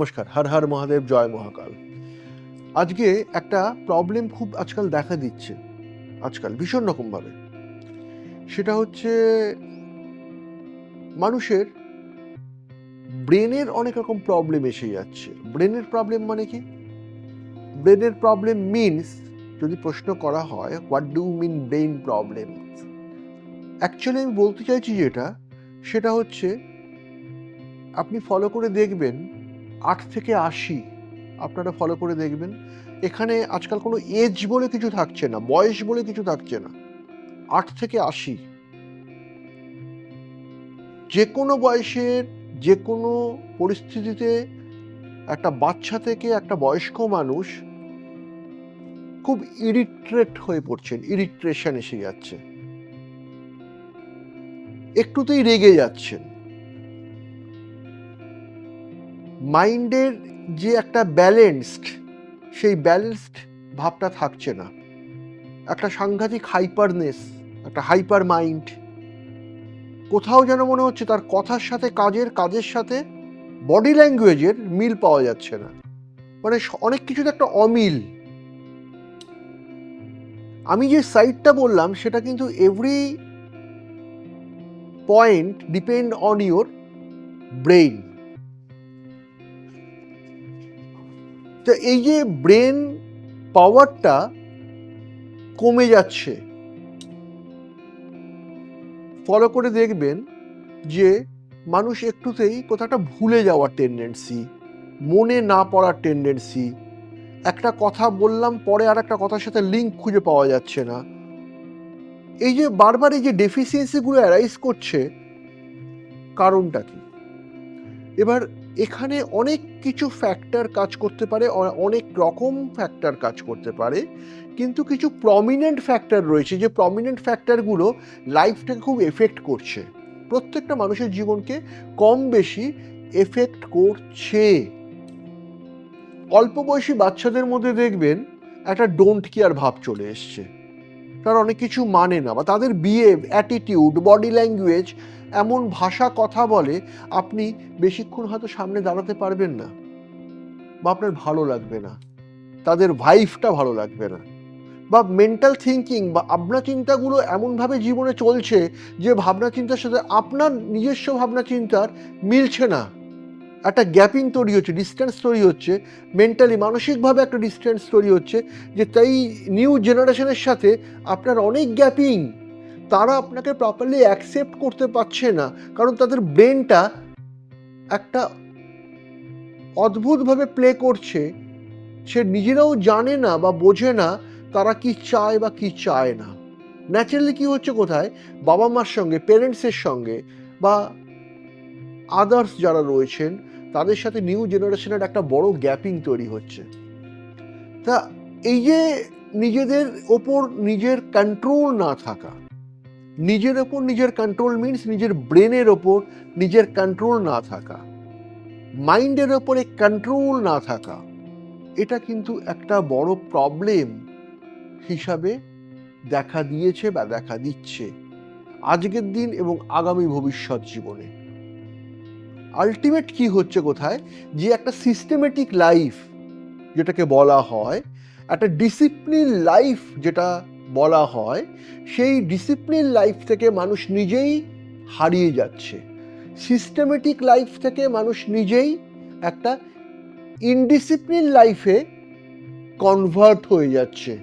নমস্কার, হর হর মহাদেব, জয় মহাকাল। আজকে একটা প্রবলেম খুব আজকাল দেখা দিচ্ছে, আজকাল ভীষণ রকমভাবে। সেটা হচ্ছে মানুষের ব্রেনের অনেক রকম প্রবলেম এসে যাচ্ছে। ব্রেনের প্রবলেম মানে কি? ব্রেনের প্রবলেম মিনস যদি প্রশ্ন করা হয় what do mean brain problem actually আমি বলতে চাইছি যেটা, সেটা হচ্ছে আপনি ফলো করে দেখবেন আট থেকে আশি আপনারা ফলো করে দেখবেন। এখানে আজকাল কোনো এজ বলে কিছু থাকছে না, বয়স বলে কিছু থাকছে না। আট থেকে আশি যে কোনো বয়সের যে কোনো পরিস্থিতিতে একটা বাচ্চা থেকে একটা বয়স্ক মানুষ খুব ইরিট্রেট হয়ে পড়ছেন ইরিট্রেশন এসে যাচ্ছে। একটুতেই রেগে যাচ্ছেন। মাইন্ডের যে একটা ব্যালেন্সড, সেই ব্যালেন্সড ভাবটা থাকছে না। একটা সাংঘাতিক হাইপারনেস, একটা হাইপার মাইন্ড। কোথাও যেন মনে হচ্ছে তার কথার সাথে, কাজের কাজের সাথে, বডি ল্যাঙ্গুয়েজের মিল পাওয়া যাচ্ছে না। মানে অনেক কিছুতে একটা অমিল। আমি যে সাইডটা বললাম, সেটা কিন্তু every point depend on your brain তো এই যে ব্রেন পাওয়ারটা কমে যাচ্ছে ফলো করে দেখবেন যে মানুষ একটুতেই কোথাও একটা ভুলে যাওয়ার টেন্ডেন্সি মনে না পড়ার টেন্ডেন্সি একটা কথা বললাম পরে আর একটা কথার সাথে লিঙ্ক খুঁজে পাওয়া যাচ্ছে না। এই যে বারবার এই যে ডেফিসিয়েন্সিগুলো অ্যারাইজ করছে, কারণটা কি? এবার এখানে অনেক কিছু ফ্যাক্টর কাজ করতে পারে অনেক রকম ফ্যাক্টর কাজ করতে পারে, কিন্তু কিছু প্রমিনেন্ট ফ্যাক্টর রয়েছে, যে প্রমিনেন্ট ফ্যাক্টরগুলো লাইফটাকে খুব এফেক্ট করছে। প্রত্যেকটা মানুষের জীবনকে কম বেশি এফেক্ট করছে। অল্প বয়সী বাচ্চাদের মধ্যে দেখবেন একটা ডোন্ট কেয়ার ভাব চলে এসছে। তারা অনেক কিছু মানে না বা তাদের বিহেভ অ্যাটিটিউড বডি ল্যাঙ্গুয়েজ এমন ভাষা কথা বলে আপনি বেশিক্ষণ হয়তো সামনে দাঁড়াতে পারবেন না বা আপনার ভালো লাগবে না। তাদের ভাইফটা ভালো লাগবে না। বা মেন্টাল থিঙ্কিং বা ভাবনা চিন্তাগুলো এমনভাবে জীবনে চলছে যে ভাবনা চিন্তার সাথে আপনার নিজস্ব ভাবনা চিন্তার মিলছে না। একটা গ্যাপিং তৈরি হচ্ছে ডিস্টেন্স তৈরি হচ্ছে মেন্টালি মানসিকভাবে একটা ডিস্টেন্স তৈরি হচ্ছে, যে তাই নিউ জেনারেশনের সাথে আপনার অনেক গ্যাপিং। তারা আপনাকে প্রপারলি অ্যাকসেপ্ট করতে পারছে না, কারণ তাদের ব্রেনটা একটা অদ্ভুতভাবে প্লে করছে। সে নিজেরাও জানে না বা বোঝে না তারা কি চায় বা কি চায় না। ন্যাচারালি কি হচ্ছে কোথায়? বাবা মার সঙ্গে পেরেন্টসের সঙ্গে বা আদার্স যারা রয়েছেন তাদের সাথে নিউ জেনারেশনের একটা বড় গ্যাপিং তৈরি হচ্ছে। তা এই যে নিজেদের ওপর নিজের কন্ট্রোল না থাকা, নিজের ওপর নিজের কন্ট্রোল মিনস নিজের ব্রেনের ওপর নিজের কন্ট্রোল না থাকা মাইন্ডের ওপরে কন্ট্রোল না থাকা, এটা কিন্তু একটা বড় প্রবলেম হিসাবে দেখা দিয়েছে বা দেখা দিচ্ছে। আজকের দিন এবং আগামী ভবিষ্যৎ জীবনে। আলটিমেট কি হচ্ছে কোথায়? যে একটা সিস্টেমেটিক লাইফ যেটাকে বলা হয়, একটা ডিসিপ্লিন লাইফ যেটা বলা হয়, সেই ডিসিপ্লিন লাইফ থেকে মানুষ নিজেই হারিয়ে যাচ্ছে। সিস্টেমেটিক লাইফ থেকে মানুষ নিজেই একটা ইনডিসিপ্লিন লাইফে কনভার্ট হয়ে যাচ্ছে।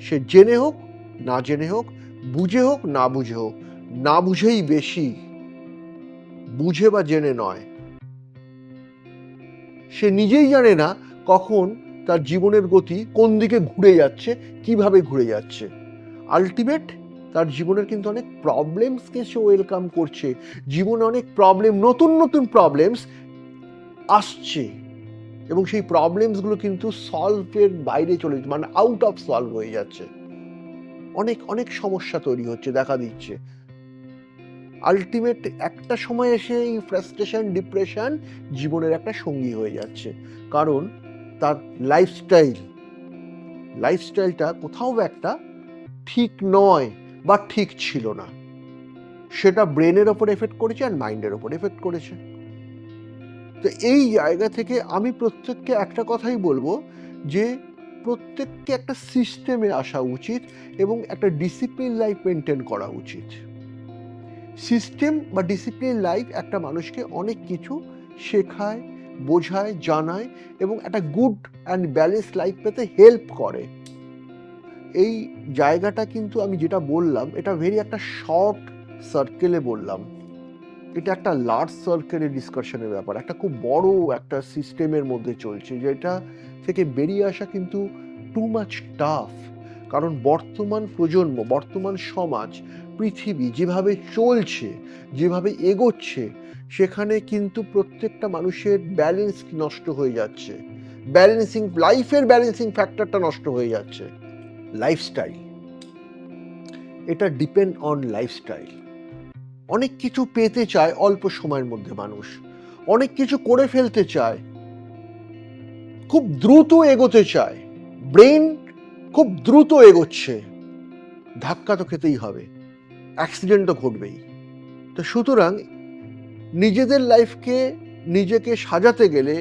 সে জেনে হোক, না জেনে হোক, বুঝে হোক, না বুঝে হোক, না বুঝেই বেশি। বুঝে বা জেনে নয়। সে নিজেই জানে না কখন তার জীবনের গতি কোন দিকে ঘুরে যাচ্ছে, কীভাবে ঘুরে যাচ্ছে। আলটিমেট তার জীবনের কিন্তু অনেক প্রবলেমসকে সে ওয়েলকাম করছে। জীবনে অনেক প্রবলেম নতুন নতুন প্রবলেমস আসছে। এবং সেই প্রবলেমসগুলো কিন্তু সলভের বাইরে চলে যাচ্ছে মানে আউট অফ সলভ হয়ে যাচ্ছে। অনেক অনেক সমস্যা তৈরি হচ্ছে, দেখা দিচ্ছে। আলটিমেট একটা সময় এসে এই ফ্রাস্ট্রেশন ডিপ্রেশন জীবনের একটা সঙ্গী হয়ে যাচ্ছে। কারণ তার লাইফস্টাইল লাইফস্টাইলটা কোথাও একটা ঠিক নয় বা ঠিক ছিল না। সেটা ব্রেনের ওপর এফেক্ট করেছে আর মাইন্ডের ওপর এফেক্ট করেছে। তো এই জায়গা থেকে আমি প্রত্যেককে একটা কথাই বলব যে প্রত্যেককে একটা সিস্টেমে আসা উচিত এবং একটা ডিসিপ্লিন লাইফ মেনটেন করা উচিত। সিস্টেম বা ডিসিপ্লিন লাইফ একটা মানুষকে অনেক কিছু শেখায়, বোঝায়, জানায় এবং একটা গুড অ্যান্ড ব্যালেন্স লাইফ পেতে হেল্প করে। এই জায়গাটা কিন্তু আমি যেটা বললাম, এটা ভেরি একটা শর্ট সার্কেলে বললাম। এটা একটা লার্জ সার্কেলের ডিসকাশনের ব্যাপার, একটা খুব বড় একটা সিস্টেমের মধ্যে চলছে, যেটা থেকে বেরিয়ে আসা কিন্তু টু মাচ টাফ কারণ বর্তমান প্রজন্ম, বর্তমান সমাজ, পৃথিবী যেভাবে চলছে, যেভাবে এগোচ্ছে, সেখানে কিন্তু প্রত্যেকটা মানুষের ব্যালেন্স নষ্ট হয়ে যাচ্ছে? ব্যালেন্সিং লাইফের ব্যালেন্সিং ফ্যাক্টরটা নষ্ট হয়ে যাচ্ছে। লাইফস্টাইল এটা ডিপেন্ড অন লাইফস্টাইল অনেক কিছু পেতে চায় অল্প সময়ের মধ্যে মানুষ। অনেক কিছু করে ফেলতে চায়। খুব দ্রুত এগোতে চায়। ব্রেন খুব দ্রুত এগোচ্ছে। ধাক্কা তো খেতেই হবে। অ্যাক্সিডেন্ট তো ঘটবেই। তো সুতরাং নিজেদের লাইফকে নিজেকে সাজাতে গেলে,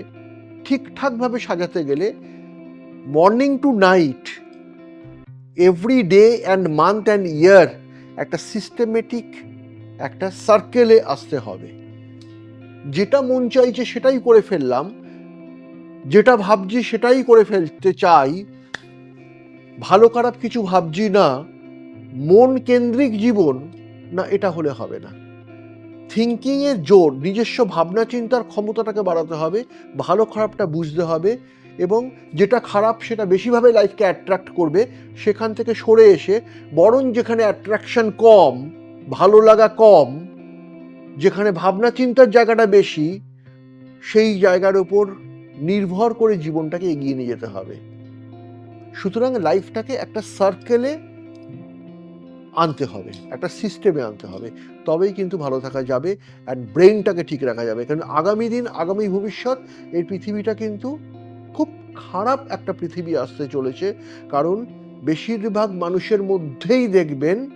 ঠিকঠাকভাবে সাজাতে গেলে morning to night, every day and month and year একটা সিস্টেমেটিক একটা সার্কেলে আসতে হবে। যেটা মন চাইছে সেটাই করে ফেললাম, যেটা ভাবছি সেটাই করে ফেলতে চাই ভালো খারাপ কিছু ভাবছি না, মন কেন্দ্রিক জীবন, না এটা হলে হবে না। থিঙ্কিংয়ের জোর, নিজস্ব ভাবনা চিন্তার ক্ষমতাটাকে বাড়াতে হবে, ভালো খারাপটা বুঝতে হবে এবং যেটা খারাপ সেটা বেশিভাবে লাইফকে অ্যাট্রাক্ট করবে, সেখান থেকে সরে এসে, বরং যেখানে অ্যাট্রাকশন কম, ভালো লাগা কম, যেখানে ভাবনা চিন্তার জায়গাটা বেশি, সেই জায়গার উপর নির্ভর করে জীবনটাকে এগিয়ে নিয়ে যেতে হবে। সুতরাং লাইফটাকে একটা সার্কেলে আনতে হবে, একটা সিস্টেমে আনতে হবে। তবেই কিন্তু ভালো থাকা যাবে অ্যান্ড ব্রেনটাকে ঠিক রাখা যাবে। কারণ আগামী দিন, আগামী ভবিষ্যৎ, এই পৃথিবীটা কিন্তু খুব খারাপ একটা পৃথিবী আসতে চলেছে। কারণ বেশিরভাগ মানুষের মধ্যেই দেখবেন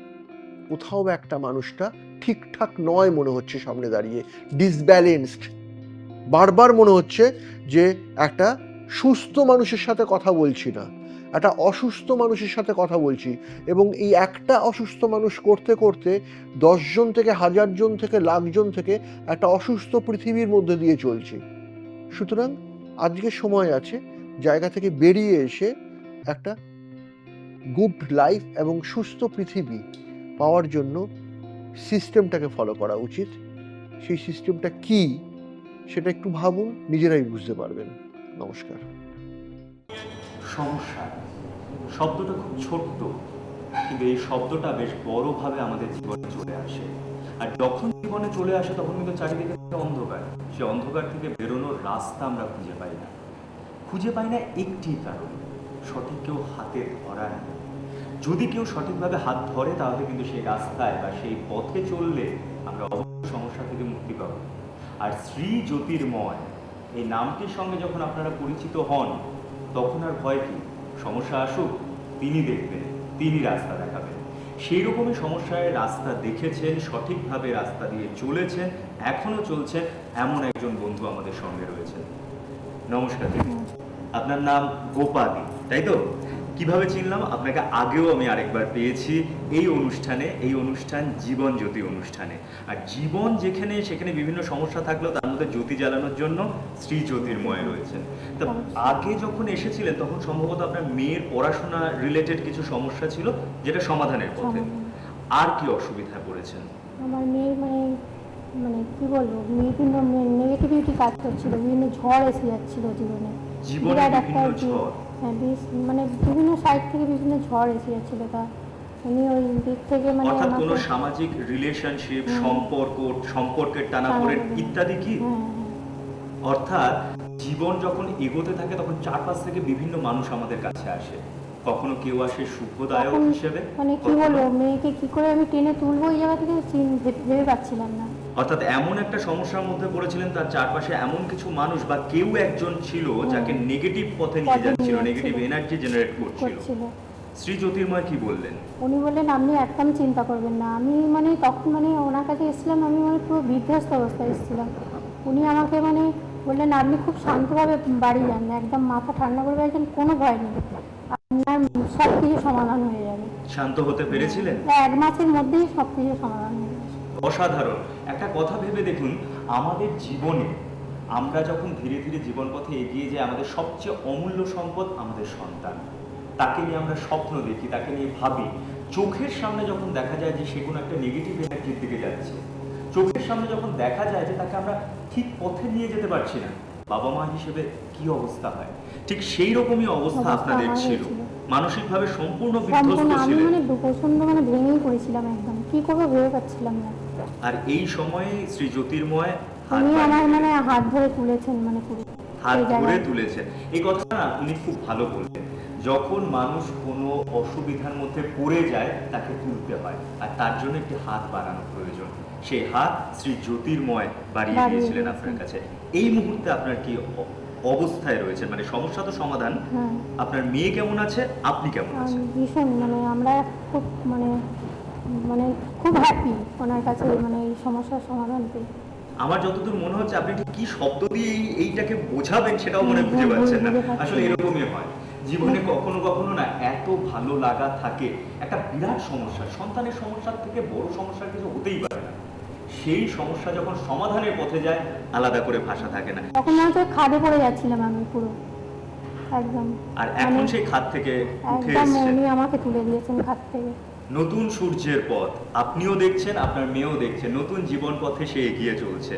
কোথাও একটা মানুষটা ঠিকঠাক নয় মনে হচ্ছে সামনে দাঁড়িয়ে ডিসব্যালেন্সড বারবার মনে হচ্ছে যে একটা সুস্থ মানুষের সাথে কথা বলছি না। একটা অসুস্থ মানুষের সাথে কথা বলছি এবং এই একটা অসুস্থ মানুষ করতে করতে দশজন থেকে হাজার জন থেকে লাখজন থেকে একটা অসুস্থ পৃথিবীর মধ্যে দিয়ে চলছি। সুতরাং আজকে সময় আছে জায়গা থেকে বেরিয়ে এসে একটা গুড লাইফ এবং সুস্থ পৃথিবী পাওয়ার জন্য সিস্টেমটাকে ফলো করা উচিত। সেই সিস্টেমটা কি সেটা একটু ভাবুন, নিজেরাই বুঝতে পারবেন। নমস্কার। সমস্যা। শব্দটা খুব ছোট্ট, কিন্তু এই শব্দটা বেশ বড়ভাবে আমাদের জীবনে চলে আসে। আর যখন জীবনে চলে আসে, তখন কিন্তু চারিদিকে অন্ধকার। সে অন্ধকার থেকে বেরোনোর রাস্তা আমরা খুঁজে পাই না। খুঁজে পাই না একটি কারণ, সঠিক কেউ হাতে ধরা নেই। যদি কেউ সঠিকভাবে হাত ধরে, তাহলে কিন্তু সেই রাস্তায় বা সেই পথে চললে আমরা অবশ্যই সমস্যা থেকে মুক্তি পাব। আর শ্রী জ্যোতির্ময় এই নামটির সঙ্গে যখন আপনারা পরিচিত হন তখন আর ভয় কি? সমস্যা আসুক তিনি দেখবেন তিনি রাস্তা দেখাবেন। সেই রকমই সমস্যায় রাস্তা দেখেছেন সঠিকভাবে রাস্তা দিয়ে চলেছেন এখনও চলছে এমন একজন বন্ধু আমাদের সঙ্গে রয়েছেন। নমস্কার। আপনার নাম গোপাদি তাই তো? কীভাবে চিনলাম? আপনাকে আগেও আমি আরেকবার পেয়েছি এই অনুষ্ঠানে এই অনুষ্ঠান জীবন জ্যোতি অনুষ্ঠানে। আর জীবন যেখানে সেখানে বিভিন্ন সমস্যা থাকলেও তার মধ্যে জ্যোতি জ্বালানোর জন্য শ্রী জ্যোতির্ময় রয়েছেন। তা আগে যখন এসেছিলেন তখন সম্ভবত আপনার মেয়ের পড়াশোনা রিলেটেড কিছু সমস্যা ছিল যেটা সমাধানের পথে। আর কি অসুবিধায় পড়েছেন? আমার মেয়ের মানে মানে কি বলব বিভিন্ন নেগেটিভিটি কাজ করছিল বিভিন্ন ঝড় এসে যাচ্ছিল জীবনে। জীবনে বিভিন্ন ঝড়। হ্যাঁ মানে বিভিন্ন সাইড থেকে বিভিন্ন ঝড় এসে যাচ্ছিল তা। উনি ওই দিক থেকে মানে অর্থাৎ কোনো সামাজিক রিলেশনশিপ সম্পর্ক সম্পর্কের টানাপোড়েন টানাপোড়েন। ইত্যাদি কি? হ্যাঁ হ্যাঁ। অর্থাৎ জীবন যখন এগোতে থাকে তখন চারপাশ থেকে বিভিন্ন মানুষ আমাদের কাছে আসে। কখনো কেউ আসে তখন হিসেবে মানে কি বলব মেয়েকে কি করে আমি টেনে তুলবো এই জায়গা থেকে ভেবে পাচ্ছিলাম না। অর্থাৎ এমন একটা সমস্যার মধ্যে পড়েছিলেন তার চারপাশে এমন কিছু মানুষ বা কেউ একজন ছিল যাকে নেগেটিভ পথে নিয়ে যাচ্ছিল নেগেটিভ এনার্জি জেনারেট করছিল। শ্রী জ্যোতির্ময় কি বললেন? উনি বললেন আপনি একদম চিন্তা করবেন না। আমি মানে তখন মানে ওনার কাছে এসেছিলাম আমি মানে পুরো বিধ্বস্ত অবস্থায় এসেছিলাম। উনি আমাকে মানে বললেন আপনি খুব শান্তভাবে বাড়ি যান। একদম মাথা ঠান্ডা করে বাড়ি যান কোনো ভয় নেই। আপনার সব কিছু সমাধান হয়ে যাবে। শান্ত হতে পেরেছিলেন? এক মাসের মধ্যেই সব কিছু সমাধান হয়ে অসাধারণ। একটা কথা ভেবে দেখুন আমাদের জীবনে আমরা যখন ধীরে ধীরে জীবন পথে এগিয়ে যাই আমাদের সবচেয়ে অমূল্য সম্পদ আমাদের সন্তান। তাকে নিয়ে আমরা স্বপ্ন দেখি তাকে নিয়ে ভাবি। চোখের সামনে যখন দেখা যায় যে সে কোনো একটা নেগেটিভ এনার্জির দিকে যাচ্ছে চোখের সামনে যখন দেখা যায় যে তাকে আমরা ঠিক পথে নিয়ে যেতে পারছি না বাবা মা হিসেবে কি অবস্থা হয়? ঠিক সেই রকমই অবস্থা আপনাদের ছিল। মানসিকভাবে সম্পূর্ণ বিধ্বস্ত ছিলেন। মানে প্রচণ্ড মানে ভেঙেই পড়েছিলাম একদম। কি করব ভেবে পাচ্ছিলাম না। আর এই সময়ে শ্রী জ্যোতির্ময় উনি আমার মানে হাত ধরে তুলেছেন মানে পুরো হাত ধরে। তুলেছেন এই কথাটা না উনি খুব ভালো বললেন। যখন মানুষ কোনো অসুবিধার মধ্যে পড়ে যায় তাকে তুলতে হয়। আর তার জন্য একটি হাত বাড়ানো প্রয়োজন। সেই হাত শ্রী জ্যোতির্ময় বাড়িয়ে বাড়িয়ে দিয়েছিলেন আপনার কাছে। এই মুহূর্তে আপনার কি অবস্থায় রয়েছে মানে সমস্যা তো সমাধান। হ্যাঁ। আপনার মেয়ে কেমন আছে? আপনি কেমন আছেন? ভীষণ মানে আমরা খুব মানে মানে খুব হ্যাপি ওনার কাছে মানে এই সমস্যার সমাধান পেয়ে। আমার যতদূর মনে হচ্ছে আপনি ঠিক কি শব্দ দিয়ে এইটাকে বোঝাবেন সেটাও মনে বুঝে পাচ্ছেন না। আসলে এরকমই হয়। জীবনে কখনো কখনো না এত ভালো লাগা থাকে। একটা বিরাট সমস্যা সন্তানের সমস্যার থেকে বড় সমস্যার কিছু হতেই পারে না। সেই সমস্যা যখন সমাধানের পথে যায় আলাদা করে ভাষা থাকে না। তখন মনে হচ্ছে খাদে পড়ে যাচ্ছিলাম আমি পুরো। একদম। আর এখন মানে সেই খাদ থেকে উঠে একদম আমাকে তুলে দিয়েছেন খাদ থেকে। নতুন সূর্যের পথ। আপনিও দেখছেন আপনার মেয়েও দেখছেন নতুন জীবন পথে সে এগিয়ে চলছে।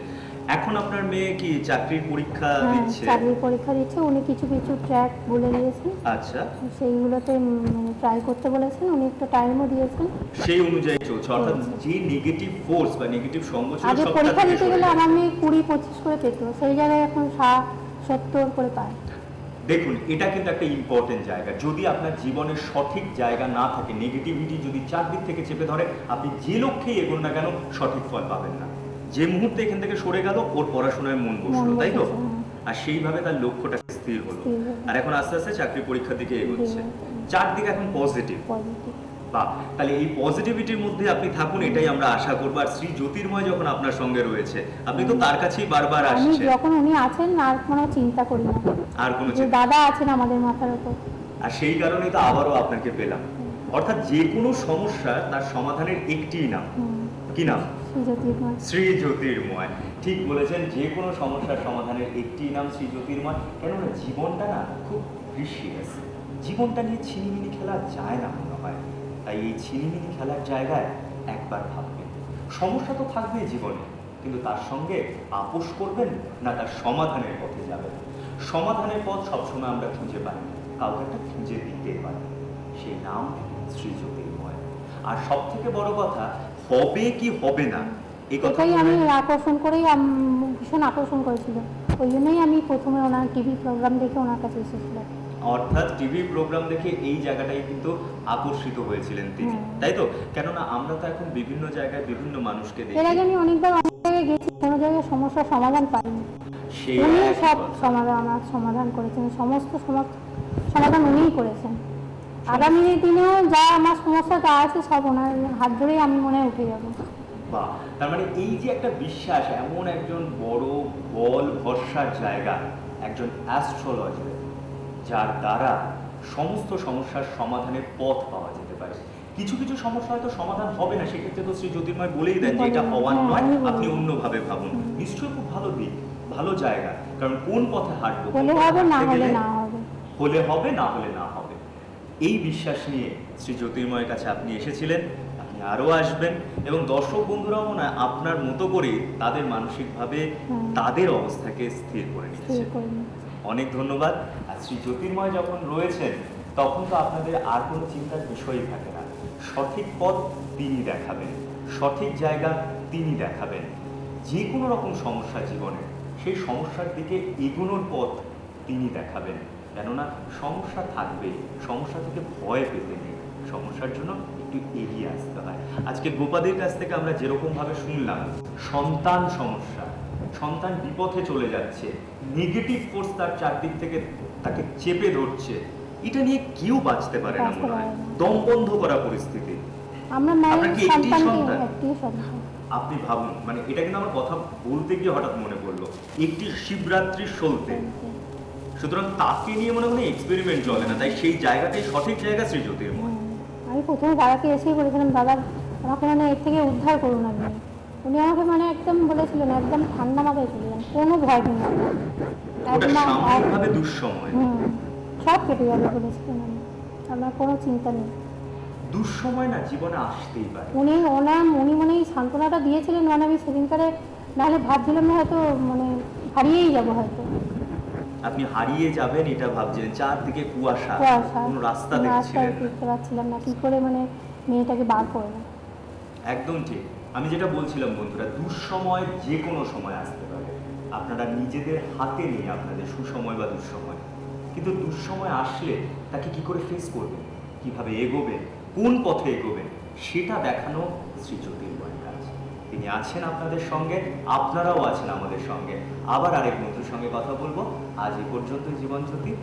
এখন আপনার মেয়ে কি চাকরির পরীক্ষা হ্যাঁ দিচ্ছে? চাকরির পরীক্ষা দিচ্ছে। উনি কিছু কিছু ট্র্যাক বলে দিয়েছেন। আচ্ছা। সেইগুলোতে মানে ট্রাই করতে বলেছেন। উনি একটু টাইমও দিয়েছেন। সেই অনুযায়ী চলছে। অর্থাৎ যে নেগেটিভ ফোর্স বা নেগেটিভ সঙ্গ ছিল আগে পরীক্ষা দিতে গেলে। আমার মেয়ে কুড়ি পঁচিশ করে পেত সেই জায়গায় এখন ষাট সত্তর করে পায়। দেখুন এটা কিন্তু একটা ইম্পর্টেন্ট জায়গা। যদি আপনার জীবনের সঠিক জায়গা না থাকে নেগেটিভিটি যদি চারদিক থেকে চেপে ধরে আপনি যে লক্ষ্যেই এগোন না কেন সঠিক ফল পাবেন না। যে মুহূর্তে এখান থেকে সরে গেল ওর পড়াশোনায় মন বসল তাই তো? হ্যাঁ। আর সেইভাবে তার লক্ষ্যটা স্থির হলো। আর এখন আস্তে আস্তে চাকরি পরীক্ষার দিকে এগোচ্ছে। চারদিকে এখন পজিটিভ বা তাহলে এই পজিটিভিটির মধ্যে আপনি থাকুন এটাই আমরা আশা করব। আর শ্রী জ্যোতির্ময় যখন আপনার সঙ্গে রয়েছে আপনি তো তার কাছেই বারবার আসছেন। যখন উনি আছেন আর কোনো চিন্তা করি না। আর কোনো দাদা আছেন আমাদের মাথার উপর। আর সেই কারণেই তো আবারও আপনাকে পেলাম। অর্থাৎ যে কোনো সমস্যা তার সমাধানের একটিই নাম। কি নাম? শ্রী জ্যোতির্ময়। ঠিক বলেছেন যে কোনো সমস্যার সমাধানের একটি নাম শ্রী জ্যোতির্ময়। কেননা জীবনটা না খুব প্রিসিয়াস জীবনটা নিয়ে ছিনিমিনি খেলা যায় না। তাই এই ছিনিমিনি খেলার জায়গায় একবার ভাববেন। সমস্যা তো থাকবেই জীবনে কিন্তু তার সঙ্গে আপোষ করবেন না তার সমাধানের পথে যাবেন। সমাধানের পথ সবসময় আমরা খুঁজে পাই কাউকে একটা খুঁজে দিতে পারি। সেই নাম শ্রী জ্যোতির্ময় আর সব থেকে বড় কথা হবে কি হবে না এই কথা এটাই আমি আকর্ষণ করেই আম- ভীষণ আকর্ষণ করেছিল। ওই জন্যই আমি প্রথমে ওনার টিভি প্রোগ্রাম দেখে ওনার কাছে এসেছিলাম। অর্থাৎ টিভি প্রোগ্রাম দেখে এই জায়গাটাই কিন্তু আকর্ষিত হয়েছিলেন তিনি তাই তো? কেননা আমরা তো এখন বিভিন্ন জায়গায় বিভিন্ন মানুষকে এর দেখি। আগে আমি অনেকবার অনেক জায়গায় গেছি কোনো জায়গায় সমস্যার সমাধান পাইনি। সেই উনি সব সমাধান আমার সমাধান করেছেন সমস্ত সমাধান উনিই করেছেন। আগামী দিনেও যা আমার সমস্যা যা আছে সব ওনার হাত ধরেই আমি মনে হয় উঠে যাব। বাহ! তার মানে এই যে একটা বিশ্বাস এমন একজন বড় বল ভরসার জায়গা একজন অ্যাস্ট্রোলজার যার দ্বারা সমস্ত সমস্যার সমাধানের পথ পাওয়া যেতে পারে। কিছু কিছু সমস্যা হয়তো সমাধান হবে না সেক্ষেত্রে তো শ্রী জ্যোতির্ময় বলেই দেন যে এটা হওয়ার হ্যাঁ, নয় আপনি অন্যভাবে ভাবুন। নিশ্চয়ই খুব ভালো দিক ভালো জায়গা কারণ কোন পথে হাঁটবো হলে হবে না হলে না হবে। হলে হবে না হলে না হবে। এই বিশ্বাস নিয়ে শ্রী জ্যোতির্ময়ের কাছে আপনি এসেছিলেন আপনি আরও আসবেন এবং দর্শক বন্ধুরাও মনে হয় আপনার মতো করে তাদের মানসিকভাবে তাদের অবস্থাকে স্থির করে নিচ্ছে অনেক ধন্যবাদ। শ্রী জ্যোতির্ময় যখন রয়েছেন, তখন তো আপনাদের আর কোনো চিন্তার বিষয়ই থাকে না। সঠিক পথ তিনি দেখাবেন, সঠিক জায়গা তিনি দেখাবেন। যে কোনো রকম সমস্যা জীবনে, সেই সমস্যার দিকে এগোনোর পথ তিনি দেখাবেন। কেননা সমস্যা থাকবে, সমস্যা থেকে ভয় পেতে নেই। সমস্যার জন্য একটু এগিয়ে আসতে হয়। আজকে গোপাদের কাছ থেকে আমরা যেরকম ভাবে শুনলাম, সন্তান সমস্যা, সন্তান বিপথে চলে যাচ্ছে নেগেটিভ ফোর্স তার চারদিক থেকে তাকে চেপে ধরছে। এটা নিয়ে কেউ বাঁচতে পারে না মনে হয়। দম বন্ধ করা পরিস্থিতি। আমরা সন্তান? একটি সন্তান। আপনি ভাবুন মানে এটা কিন্তু আমার কথা বলতে গিয়ে হঠাৎ মনে পড়ল। একটি শিবরাত্রির সলতে। সুতরাং তাকে নিয়ে মনে হয় এক্সপেরিমেন্ট চলে না। তাই সেই জায়গাটাই সঠিক জায়গা শ্রী জ্যোতির্ময়। আমি প্রথমে দাদাকে এসেই বলেছিলাম দাদা আমাকে মানে এর থেকে উদ্ধার করুন আপনি উনি আমাকে মানে একদম বলেছিলেন একদম ঠান্ডা মাথায় চলে যান। কোনো ভয় নেই। ওটা সাময়িকভাবে দুঃসময়। সব কেটে যাবে বলেছিলেন আমি আমার কোনো চিন্তা নেই। দুঃসময় না জীবনে আসতেই পারে। উনি ওনার উনি মানে এই সান্ত্বনাটা দিয়েছিলেন মানে আমি সেদিনকারে নাহলে ভাবছিলাম না হয়তো মানে হারিয়েই যাব হয়তো। আপনি হারিয়ে যাবেন এটা ভাবছিলেন চারদিকে কুয়াশা কোনো রাস্তা দেখছিলেন। দেখতে পাচ্ছিলাম না কি করে মানে মেয়েটাকে বার করব একদম ঠিক। আমি যেটা বলছিলাম বন্ধুরা দুঃসময় যে কোনো সময় আসতে পারে। আপনারা নিজেদের হাতে নিয়ে আপনাদের সুসময় বা দুঃসময়। কিন্তু দুঃসময় আসলে তাকে কি করে ফেস করবেন? কীভাবে এগোবেন? কোন পথে এগোবেন? সেটা দেখানো শ্রী জ্যোতির্ময়ের কাজ। তিনি আছেন আপনাদের সঙ্গে, আপনারাও আছেন আমাদের সঙ্গে। আবার আরেক বন্ধুর সঙ্গে কথা বলব। আজ এ পর্যন্ত জীবন জ্যোতি